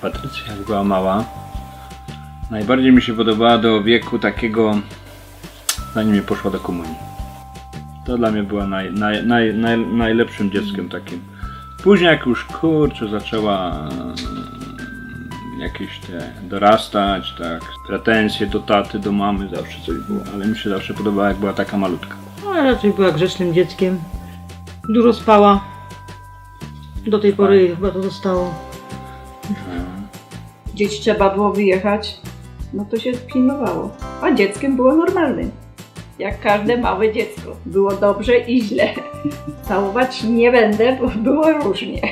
Patrycja jak była mała, najbardziej mi się podobała do wieku takiego, zanim nie poszła do komunii. To dla mnie była naj, naj, naj, naj, najlepszym dzieckiem takim. Później jak już kurczę zaczęła e, jakieś te dorastać, tak, pretensje do taty, do mamy, zawsze coś było, ale mi się zawsze podobała jak była taka malutka. Ale raczej była grzecznym dzieckiem. Dużo spała. Do tej pory chyba to zostało. Gdzieś trzeba było wyjechać, no to się pilnowało. A dzieckiem było normalnym. Jak każde małe dziecko. Było dobrze i źle. Całować nie będę, bo było różnie.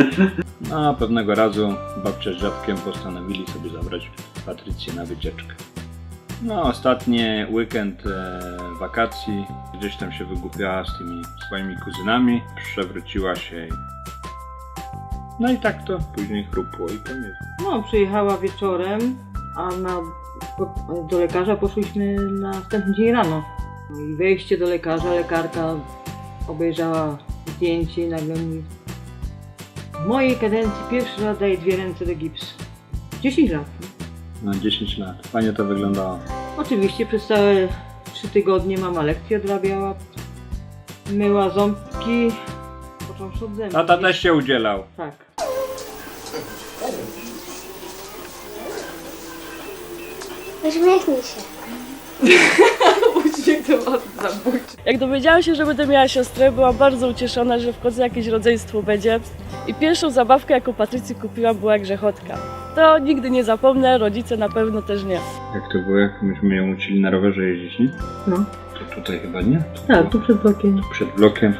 A pewnego razu babcia z dziadkiem postanowili sobie zabrać Patrycję na wycieczkę. No, ostatni weekend e, wakacji, gdzieś tam się wygłupiała z tymi swoimi kuzynami, przewróciła się i... No i tak to później chrupło i koniec. No, przyjechała wieczorem, a na, do lekarza poszliśmy na następny dzień rano. No i wejście do lekarza, lekarka obejrzała zdjęcie i nagle mówi w mojej kadencji pierwszy raz daje dwie ręce do gipsu. 10 lat. Na 10 lat. Fajnie to wyglądało. Oczywiście przez całe 3 tygodnie mama lekcje odrabiała, myła ząbki, począwszy od zębów. Tata też się udzielał. Tak. Uśmiechnij się. Uśmiech to ma zabójczy. Jak dowiedziałam się, że będę miała siostrę, byłam bardzo ucieszona, że w końcu jakieś rodzeństwo będzie. I pierwszą zabawkę, jaką Patrycji kupiłam, była grzechotka. To nigdy nie zapomnę, rodzice na pewno też nie. Jak to było, jak myśmy ją uczyli na rowerze jeździć, nie? No. To tutaj chyba nie? Tak, tu przed blokiem. Przed blokiem.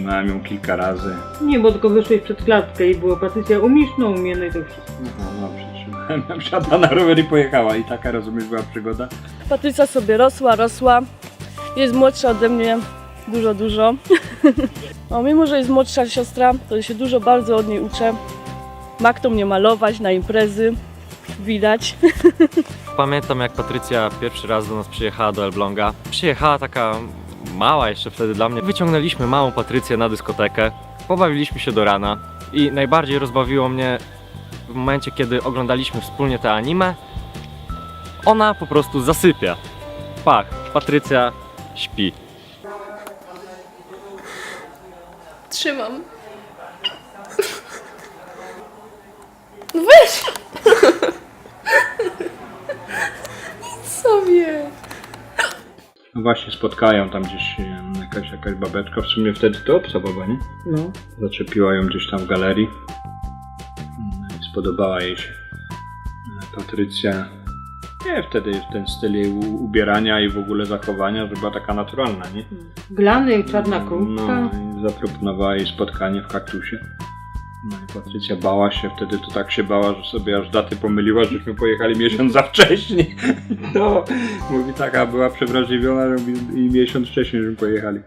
Przytrzymałem ją kilka razy. Nie, bo tylko wyszłeś przed klatkę i było Patrycja umiesz, no umie, no i to wszystko. No, no, przytrzymałem ją, wsiadła na rower i pojechała. I taka, rozumiesz, była przygoda. Patrycja sobie rosła, rosła. Jest młodsza ode mnie, dużo, dużo. No, mimo, że jest młodsza siostra, to się dużo bardzo od niej uczę. Ma kto mnie malować na imprezy, widać. Pamiętam jak Patrycja pierwszy raz do nas przyjechała do Elbląga. Przyjechała taka mała jeszcze wtedy dla mnie. Wyciągnęliśmy małą Patrycję na dyskotekę. Pobawiliśmy się do rana. I najbardziej rozbawiło mnie w momencie, kiedy oglądaliśmy wspólnie te anime. Ona po prostu zasypia. Pach, Patrycja śpi. Trzymam. No weź! Nic sobie. No właśnie spotkają tam gdzieś jakaś, jakaś babeczka. W sumie wtedy to obca baba, nie? No. Zaczepiła ją gdzieś tam w galerii. Mm, i Spodobała jej się e, Patrycja. Nie, wtedy ten styl jej ubierania i w ogóle zachowania, że była taka naturalna, nie? Glany, czarna krótka. No i zaproponowała jej spotkanie w kaktusie. No i Patrycja bała się, wtedy to tak się bała, że sobie aż daty pomyliła, żeśmy pojechali miesiąc za wcześnie. No, mówi taka była przewrażliwiona i miesiąc wcześniej, żeśmy pojechali.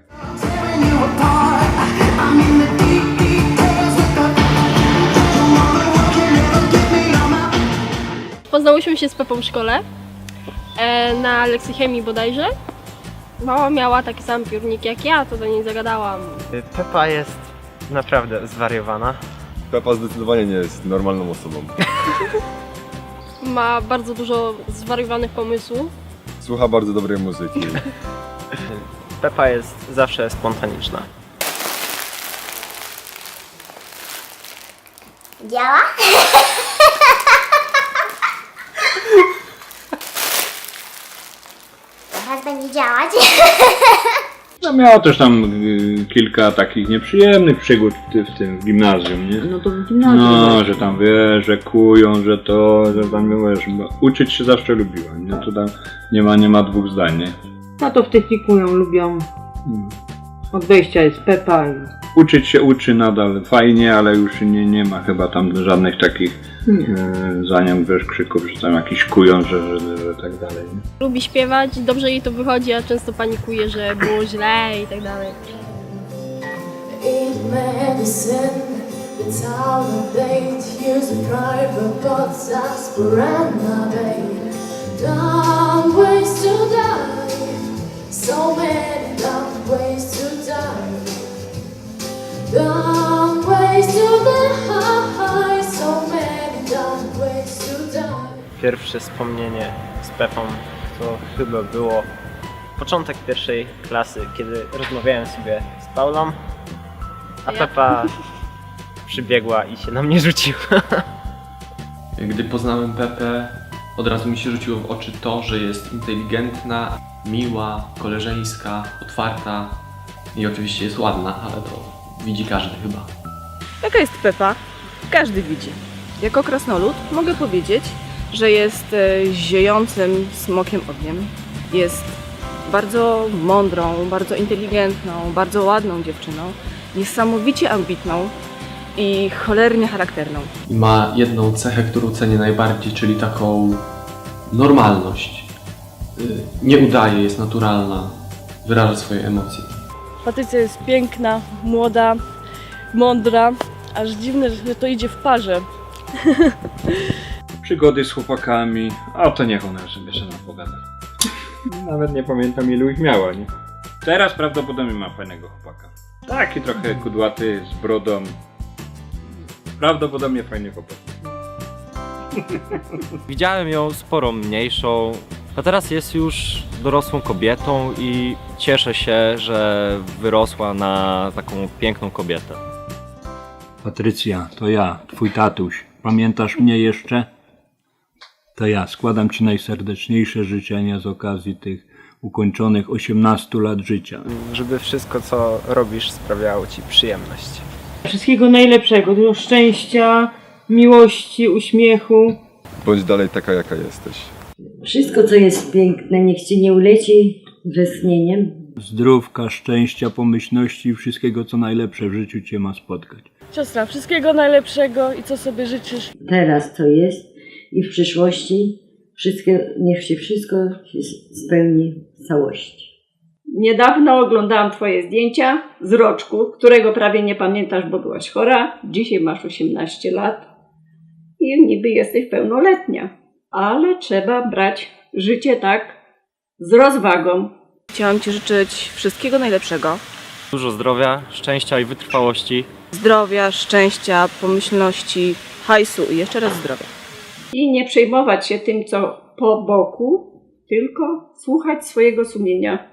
Poznałyśmy się z Pepą w szkole. E, na lekcji chemii bodajże. Mama miała taki sam piórnik jak ja, to do niej zagadałam. Pepa jest naprawdę zwariowana. Pepa zdecydowanie nie jest normalną osobą. Ma bardzo dużo zwariowanych pomysłów. Słucha bardzo dobrej muzyki. Pepa jest zawsze spontaniczna. Działa? Teraz będzie działać. No miała też tam y, kilka takich nieprzyjemnych przygód w, ty- w tym w gimnazjum, nie? No to w gimnazjum. No, że tam wiesz, że kują, że to, że tam wiesz, bo uczyć się zawsze lubiła, nie? To tam nie ma, nie ma dwóch zdań, nie? No to w technikują, lubią. Mm. Od wejścia jest Pepa i... Uczyć się uczy nadal fajnie, ale już nie, nie ma chyba tam żadnych takich Nie. za nią wiesz, krzyków, że tam jakiś kują, że, że, że tak dalej. Nie? Lubi śpiewać, dobrze jej to wychodzi, a często panikuje, że było źle i tak dalej. So many dumb ways to die. Pierwsze wspomnienie z Pepą to chyba było początek pierwszej klasy, kiedy rozmawiałem sobie z Paulą, a Ja? Pepa przybiegła i się na mnie rzuciła. Gdy poznałem Pepę, od razu mi się rzuciło w oczy to, że jest inteligentna, miła, koleżeńska, otwarta i oczywiście jest ładna, ale to widzi każdy chyba. Jaka jest Pepa? Każdy widzi. Jako krasnolud mogę powiedzieć, że jest e, ziejącym smokiem ogniem. Jest bardzo mądrą, bardzo inteligentną, bardzo ładną dziewczyną, niesamowicie ambitną i cholernie charakterną. Ma jedną cechę, którą cenię najbardziej, czyli taką normalność. Y, Nie udaje, jest naturalna, wyraża swoje emocje. Patrycja jest piękna, młoda, mądra, aż dziwne, że to idzie w parze. Przygody z chłopakami, a to niech ona sobie się nam pogada. Nawet nie pamiętam ilu ich miała, nie? Teraz prawdopodobnie ma fajnego chłopaka. Taki trochę kudłaty, z brodą. Prawdopodobnie fajny chłopak. Widziałem ją sporo mniejszą, a teraz jest już dorosłą kobietą i cieszę się, że wyrosła na taką piękną kobietę. Patrycja, to ja, twój tatuś. Pamiętasz mnie jeszcze? To ja składam ci najserdeczniejsze życzenia z okazji tych ukończonych 18 lat życia. Żeby wszystko, co robisz, sprawiało ci przyjemność. Wszystkiego najlepszego, dużo szczęścia, miłości, uśmiechu. Bądź dalej taka, jaka jesteś. Wszystko, co jest piękne, niech ci nie uleci westchnieniem. Zdrówka, szczęścia, pomyślności i wszystkiego co najlepsze w życiu cię ma spotkać. Siostra, wszystkiego najlepszego i co sobie życzysz? Teraz to jest i w przyszłości wszystko, niech się wszystko się spełni w całości. Niedawno oglądałam Twoje zdjęcia z roczku, którego prawie nie pamiętasz, bo byłaś chora. Dzisiaj masz 18 lat i niby jesteś pełnoletnia, ale trzeba brać życie tak z rozwagą. Chciałam Ci życzyć wszystkiego najlepszego. Dużo zdrowia, szczęścia i wytrwałości. Zdrowia, szczęścia, pomyślności, hajsu i jeszcze raz zdrowia. I nie przejmować się tym, co po boku, tylko słuchać swojego sumienia.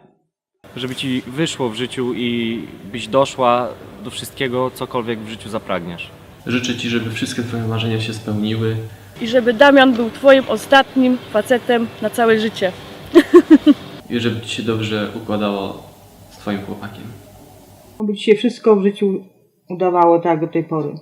Żeby ci wyszło w życiu i byś doszła do wszystkiego, cokolwiek w życiu zapragniesz. Życzę Ci, żeby wszystkie Twoje marzenia się spełniły. I żeby Damian był Twoim ostatnim facetem na całe życie. i żeby Ci się dobrze układało z Twoim chłopakiem. Aby ci się wszystko w życiu udawało tak do tej pory.